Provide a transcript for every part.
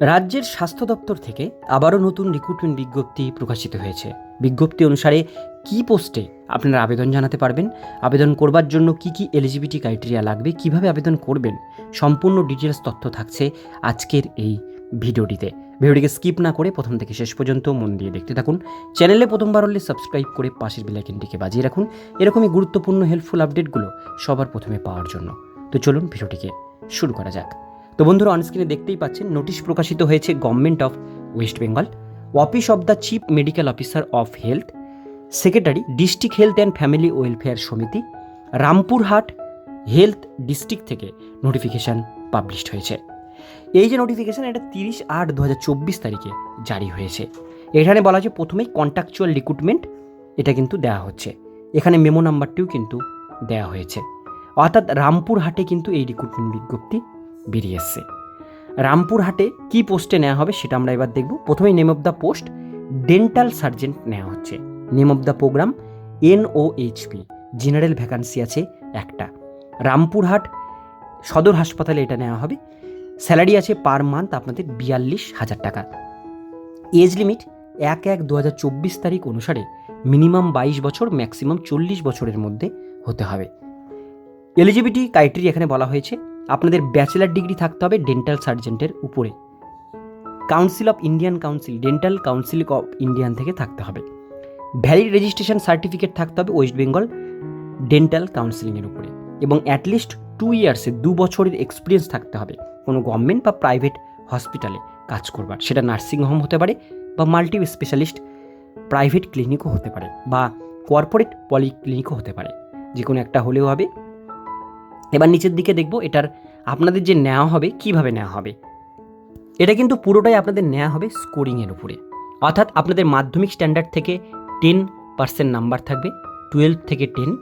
রাজ্যের স্বাস্থ্য দপ্তর থেকে আবারও নতুন রিক্রুটমেন্ট বিজ্ঞপ্তি প্রকাশিত হয়েছে। বিজ্ঞপ্তি অনুসারে কি পোস্টে আপনারা আবেদন জানাতে পারবেন? আবেদন করবার জন্য কি কি এলিজিবিলিটি ক্রাইটেরিয়া লাগবে? কীভাবে আবেদন করবেন? সম্পূর্ণ ডিটেলস তথ্য থাকছে আজকের এই ভিডিওটিতে। ভিডিওটিকে স্কিপ না করে প্রথম থেকে শেষ পর্যন্ত মন দিয়ে দেখতে থাকুন। চ্যানেলে প্রথমবার হলে সাবস্ক্রাইব করে পাশের বেলাইকনটিকে বাজিয়ে রাখুন। এরকমই গুরুত্বপূর্ণ হেল্পফুল আপডেটগুলো সবার প্রথমে পাওয়ার জন্য। তো চলুন ভিডিওটিকে শুরু করা যাক। তো বন্ধুরা অনস্ক্রিনে দেখতেই পাচ্ছেন নোটিশ প্রকাশিত হয়েছে government of West Bengal office of the chief medical officer of health secretary district health and family welfare সমিতি রামপুরহাট হেলথ ডিস্ট্রিক্ট থেকে নোটিফিকেশান পাবলিশড হয়েছে। এই যে নোটিফিকেশান এটা তিরিশ আট দু তারিখে জারি হয়েছে। এখানে বলা হচ্ছে প্রথমেই কন্ট্রাকচুয়াল রিক্রুটমেন্ট এটা কিন্তু দেওয়া হচ্ছে। এখানে মেমো নাম্বারটিও কিন্তু দেওয়া হয়েছে। অর্থাৎ রামপুরহাটে কিন্তু এই রিক্রুটমেন্ট বিজ্ঞপ্তি বেরিয়ে এসছে রামপুরহাটে কি পোস্টে নেওয়া হবে সেটা আমরা এবার দেখব। প্রথমে name of the post dental surgeon নেওয়া হচ্ছে। Name of the program NOHP general vacancy আছে একটা। রামপুরহাট সদর হাসপাতালে এটা নেওয়া হবে। স্যালারি আছে পার মান্থ আপনাদের বিয়াল্লিশ হাজার টাকা। এজ লিমিট এক এক দু হাজার চব্বিশ তারিখ অনুসারে মিনিমাম বাইশ বছর ম্যাক্সিমাম চল্লিশ বছরের মধ্যে হতে হবে। এলিজিবিলিটি ক্রাইটেরিয়া এখানে বলা হয়েছে। আপনাদের ব্যাচেলার ডিগ্রি থাকতে হবে ডেন্টাল সার্জেন্টের উপরে। Council of Indian council dental council of Indian থেকে থাকতে হবে। ভ্যালিড রেজিস্ট্রেশন সার্টিফিকেট থাকতে হবে ওয়েস্ট বেঙ্গল ডেন্টাল কাউন্সিলিংয়ের উপরে। এবং অ্যাটলিস্ট টু ইয়ার্সে দু বছরের এক্সপিরিয়েন্স থাকতে হবে কোনো গভর্নমেন্ট বা প্রাইভেট হসপিটালে কাজ করবার। সেটা নার্সিং হোম হতে পারে বা মাল্টি স্পেশালিস্ট প্রাইভেট ক্লিনিকও হতে পারে বা কর্পোরেট পলিক্লিনিকও হতে পারে। যে কোনো একটা হলেও হবে। এবার নিচের দিকে দেখব এটার আপনাদের যে নেওয়া হবে, কীভাবে নেওয়া হবে। এটা কিন্তু পুরোটাই আপনাদের নেওয়া হবে স্কোরিংয়ের উপরে। অর্থাৎ আপনাদের মাধ্যমিক স্ট্যান্ডার্ড থেকে টেন পার্সেন্ট নাম্বার থাকবে টুয়েলভ থেকে টেন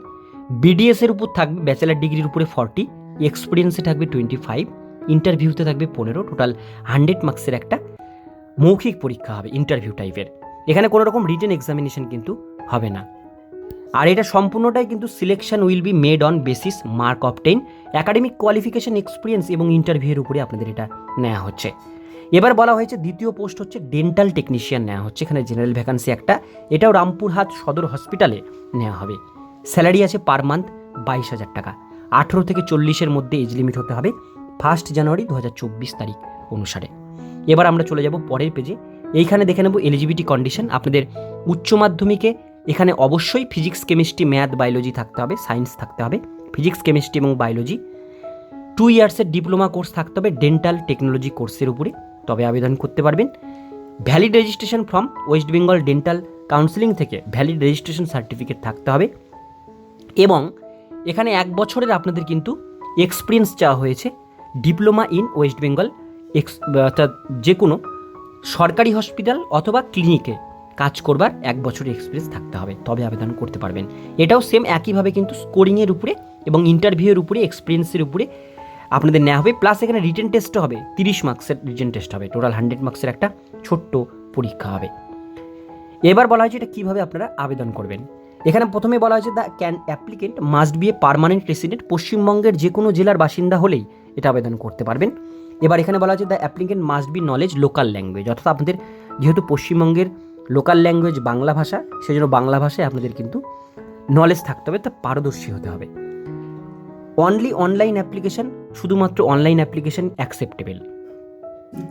বিডিএসের উপর থাকবে ব্যাচেলার ডিগ্রির উপরে ফর্টি এক্সপিরিয়েন্সে থাকবে টোয়েন্টি ফাইভ ইন্টারভিউতে থাকবে পনেরো টোটাল হান্ড্রেড মার্কসের একটা মৌখিক পরীক্ষা হবে ইন্টারভিউ টাইপের এখানে কোনো রকম রিটেন এক্সামিনেশন কিন্তু হবে না। আর এটা সম্পূর্ণটাই কিন্তু selection will be made on basis mark of ten academic qualification experience এবং ইন্টারভিউয়ের উপরে আপনাদের এটা নেওয়া হচ্ছে। এবার বলা হয়েছে দ্বিতীয় পোস্ট হচ্ছে ডেন্টাল টেকনিশিয়ান নেওয়া হচ্ছে, এখানে জেনারেল ভ্যাকান্সি একটা। এটাও রামপুরহাট সদর হসপিটালে নেওয়া হবে। স্যালারি আছে পার মান্থ বাইশ হাজার টাকা। আঠেরো থেকে চল্লিশের মধ্যে এজ লিমিট হতে হবে ফার্স্ট জানুয়ারি দু হাজার চব্বিশ তারিখ অনুসারে। এবার আমরা চলে যাব পরের পেজে এইখানে দেখে নেব এলিজিবিলিটি কন্ডিশন আপনাদের উচ্চ মাধ্যমিকে এখানে অবশ্যই ফিজিক্স কেমিস্ট্রি ম্যাথ বায়োলজি থাকতে হবে সায়েন্স থাকতে হবে ফিজিক্স কেমিস্ট্রি এবং বায়োলজি টু ইয়ার্সের ডিপ্লোমা কোর্স থাকতে হবে ডেন্টাল টেকনোলজি কোর্সের উপরে, তবে আবেদন করতে পারবেন। Valid registration from West Bengal dental counselling থেকে ভ্যালিড রেজিস্ট্রেশন সার্টিফিকেট থাকতে হবে। এবং এখানে এক বছরের আপনাদের কিন্তু এক্সপিরিয়েন্স চাওয়া হয়েছে diploma in West Bengal X অর্থাৎ যে কোনো সরকারি হসপিটাল অথবা ক্লিনিকে কাজ করবার এক বছরের এক্সপিরিয়েন্স থাকতে হবে, তবে আবেদন করতে পারবেন। এটাও সেম একইভাবে কিন্তু স্কোরিংয়ের উপরে এবং ইন্টারভিউয়ের উপরে এক্সপিরিয়েন্সের উপরে আপনাদের নেওয়া হবে। প্লাস এখানে রিটেন টেস্টও হবে, তিরিশ মার্কসের রিটেন টেস্ট হবে টোটাল হান্ড্রেড মার্কসের একটা ছোট্ট পরীক্ষা হবে। এবার বলা হয়েছে এটা কীভাবে আপনারা আবেদন করবেন। এখানে প্রথমে বলা হয়েছে the can applicant must be a permanent resident পশ্চিমবঙ্গের যে কোনো জেলার বাসিন্দা হলেই এটা আবেদন করতে পারবেন। এবার এখানে বলা হয়েছে the applicant must be knowledge local language অর্থাৎ আপনাদের যেহেতু পশ্চিমবঙ্গের লোকাল ল্যাঙ্গুয়েজ বাংলা ভাষা, সেজন্য বাংলা ভাষায় আপনাদের কিন্তু নলেজ থাকতে হবে, তা পারদর্শী হতে হবে। অনলি অনলাইন অ্যাপ্লিকেশান শুধুমাত্র অনলাইন অ্যাপ্লিকেশন অ্যাকসেপ্টেবল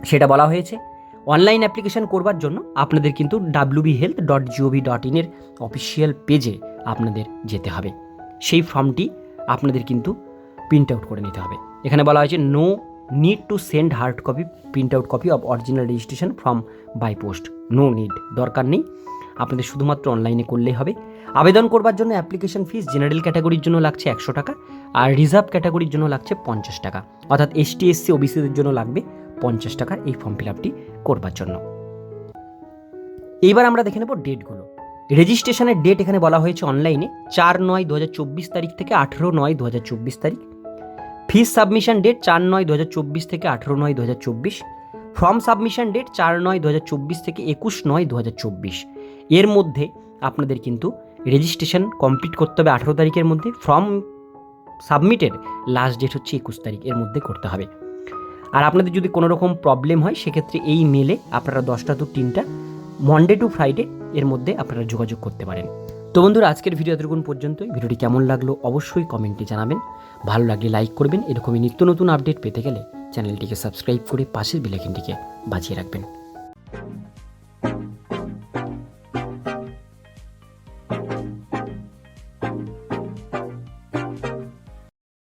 সেটা বলা হয়েছে অনলাইন অ্যাপ্লিকেশন করবার জন্য আপনাদের কিন্তু WB health dot G O V dot ইনের অফিসিয়াল পেজে আপনাদের যেতে হবে। সেই ফর্মটি আপনাদের কিন্তু প্রিন্ট আউট করে নিতে হবে। এখানে বলা হয়েছে no need to send hard copy print out copy of original registration from by post no need দরকার নেই। আপনাদের শুধুমাত্র অনলাইনে করলেই হবে। আবেদন করবার জন্য অ্যাপ্লিকেশন ফিস জেনারেল ক্যাটাগরির জন্য লাগছে একশো টাকা আর রিজার্ভ ক্যাটাগরির জন্য লাগছে পঞ্চাশ টাকা। অর্থাৎ এসটি এসসি ওবিসিদের জন্য লাগবে পঞ্চাশ টাকা এই ফর্ম ফিল আপটি করবার জন্য। এইবার আমরা দেখে নেব ডেটগুলো রেজিস্ট্রেশনের ডেট এখানে বলা হয়েছে অনলাইনে চার নয় দু তারিখ থেকে আঠেরো নয় দু তারিখ। ফিস সাবমিশন ডেট চার নয় দু থেকে আঠেরো নয় দু ফর্ম সাবমিশন ডেট চার নয় দু থেকে একুশ নয় দু এর মধ্যে আপনাদের কিন্তু রেজিস্ট্রেশন কমপ্লিট করতে হবে আঠেরো তারিখের মধ্যে, ফর্ম সাবমিটের লাস্ট ডেট হচ্ছে একুশ তারিখ, এর মধ্যে করতে হবে। আর আপনাদের যদি কোনো রকম প্রবলেম হয়, সেক্ষেত্রে এই মেলে আপনারা দশটা টু তিনটা, মন্ডে টু ফ্রাইডে এর মধ্যে আপনারা যোগাযোগ করতে পারেন। তো বন্ধুরা, আজকের ভিডিও এতটুকুন পর্যন্তই। ভিডিওটি কেমন লাগল অবশ্যই কমেন্টে জানাবেন। ভালো লাগলে লাইক করবেন। এরকমই নিত্য নতুন আপডেট পেতে গেলে চ্যানেলটিকে সাবস্ক্রাইব করে পাশের বেলাইকনটিকে বাজিয়ে রাখবেন।